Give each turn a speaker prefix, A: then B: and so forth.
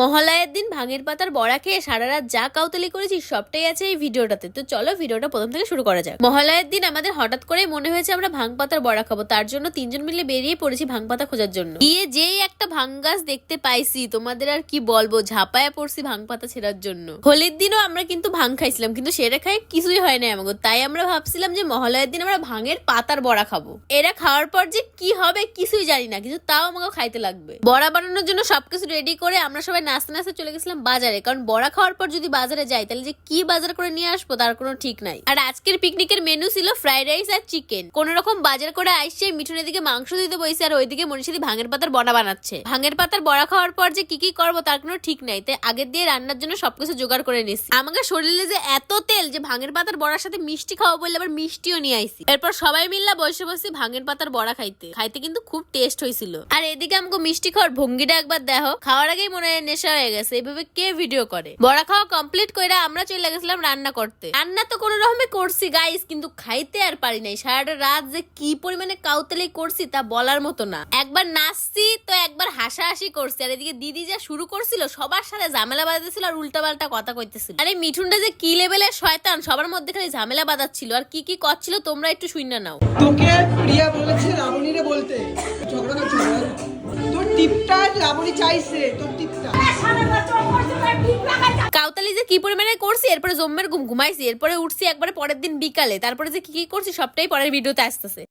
A: মহালয়ের দিন ভাঙের পাতার বড়া খেয়ে সারা রাত যা কাউতালি করেছি সবটাই আছে এই ভিডিওটাতে। তো চলো ভিডিওটা প্রথম থেকে শুরু করা যাক। মহালয়ের দিন আমাদের হঠাৎ করে মনে হয়েছে আমরা ভাঙ পাতার বড়া খাব, তার জন্য তিনজন মিলে বেরিয়ে পড়েছি ভাঙ পাতা খোঁজার জন্য। গিয়ে যেই একটা ভাং গাছ দেখতে পাইছি, তোমাদের আর কি বলব, ঝাপায়া পড়ছি ভাং পাতা ছেড়ার জন্য। হোলির দিনও আমরা কিন্তু ভাং খাইছিলাম, কিন্তু সেটা খাই কিছুই হয় না আমাকে তাই আমরা ভাবছিলাম যে মহালয়ের দিন আমরা ভাঙের পাতার বড়া খাব। এরা খাওয়ার পর যে কি হবে কিছুই জানি না, কিন্তু তাও আমাকে খাইতে লাগবে। বড়া বানানোর জন্য সবকিছু রেডি করে আমরা সবাই নাচতে নাচতে চলে গেছিলাম বাজারে। কারণ বড়া খাওয়ার পর যদি বাজারে যাই, তাহলে যে কি বাজার করে নিয়ে আসব তার কোনো ঠিক নাই। আর আজকের পিকনিকের মেনু ছিল ফ্রাইড রাইস আর চিকেন কোন রকম বাজার করে আইসছে মিঠুনের দিকে মাংস দিতে বইছে আর ওইদিকে মনীষাদি ভাঙের পাতার বড়া বানাচ্ছে। ভাঙের পাতার বড়া খাওয়ার পর যে কি কি করব তার কোনো ঠিক নাই। তাই আগের দিয়ে রান্নার জন্য সবকিছু জোগাড় করে নিচ্ছি আমাকে শরীরে যে এত তেল যে ভাঙের পাতার বড়ার সাথে মিষ্টি খাওয়া বললে আবার মিষ্টিও নিয়ে আইছি। এরপর সবাই মিল্লা বসে বসে ভাঙের পাতার বড়া খাইতে। খাইতে কিন্তু খুব টেস্ট হয়েছিল আর এদিকে আমাকে মিষ্টি খাওয়ার ভঙ্গিটা একবার দেখো। খাওয়ার আগেই মনে হয় নেশা হয়ে গেছে এইভাবে কে ভিডিও করে? বড়া খাওয়া কমপ্লিট করে আমরা চলে গেছিলাম রান্না করতে। রান্না তো কোনো রকমে করছি গাইস কিন্তু খাইতে আর পারি নাই। সারাটা রাত যে কি পরিমাণে কাউতালি করছি তা বলার মতো না। একবার নাচছি, তো একবার হাসাহাসি করছি। আর এদিকে দিদি যা শুরু করছিল, সবার সাথে ঝামেলা বাজাতেছিল আর উল্টাপাল্টা কথা কইতেছিল। আরে মিঠুনটা যে কি লেভেলের শয়তান, সবার মধ্যে খালি ঝামেলা বাজাচ্ছিল আর কি কি করছিল তোমরা একটু শুনে নাও।
B: তোকে প্রিয়া বলেছে রাবণীরে বলতে।
A: কাউতালি যে কি পরিমাণে করছি, এরপরে জম্মের ঘুম ঘুমাইছি, এরপরে উঠছি একবারে পরের দিন বিকালে, তারপরে যে কি কি করছি, সবটাই পরের ভিডিওতে আসতেছে।